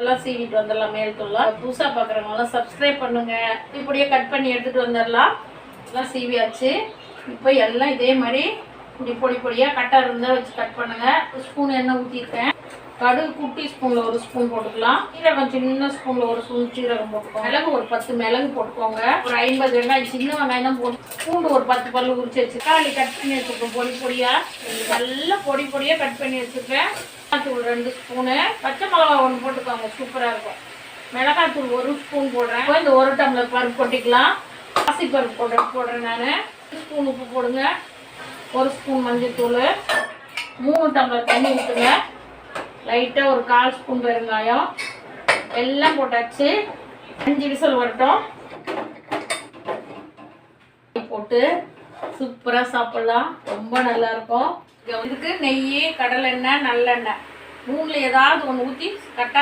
எல்லாம் சீவிட்டு வந்துடலாம் மேல் புதுசாக பார்க்குறவங்களாம் சப்ஸ்கிரைப் பண்ணுங்க. இப்படியே கட் பண்ணி எடுத்துகிட்டு வந்துடலாம். எல்லாம் சீவியாச்சு. இப்போ எல்லாம் இதே மாதிரி இப்படி பொடி பொடியாக கட்டாக இருந்தால் வச்சு கட் பண்ணுங்கள் ஸ்பூன் எண்ணெய் ஊற்றிருக்கேன் கடுகு குட்டி ஸ்பூனில் ஒரு ஸ்பூன் போட்டுக்கலாம். சீரகம் சின்ன ஸ்பூனில் ஒரு ஸ்பூன் சீரகம் போட்டுக்கோங்க. மிளகு ஒரு பத்து மிளகு போட்டுக்கோங்க. ஒரு ஐம்பது வெங்காயம் சின்ன வெங்காயம் தான் போட்டு பூண்டு ஒரு பத்து பல்லு உரிச்சு வச்சு தக்காளி கட் பண்ணி வச்சுருக்கோம் பொடி பொடியாக நல்லா பொடி பொடியாக கட் பண்ணி வச்சுருக்கேன். மிளகாத்தூள் ரெண்டு ஸ்பூனு பச்சை மிளகா ஒன்று போட்டுக்கோங்க சூப்பராக இருக்கும். மிளகாத்தூள் ஒரு ஸ்பூன் போடுறேன். இந்த ஒரு டம்ளர் பருப்பு கொட்டிக்கலாம். பாசி பருப்பு போடுற போடுறேன் நான். ஸ்பூன் உப்பு போடுங்க. ஒரு ஸ்பூன் மஞ்சத்தூள். மூணு டம்ளர் தண்ணி ஊற்றுங்க லைட்டாக ஒரு கால் ஸ்பூன் பெருங்காயம். எல்லாம் போட்டாச்சு. அஞ்சு விசில் வரட்டும். போட்டு சூப்பராக சாப்பிட்லாம். ரொம்ப நல்லா இருக்கும் இதுக்கு நெய் கடலெண்ணெய் நல்லெண்ணெய். மூணில் ஏதாவது ஒன்று ஊற்றி கட்டாயம்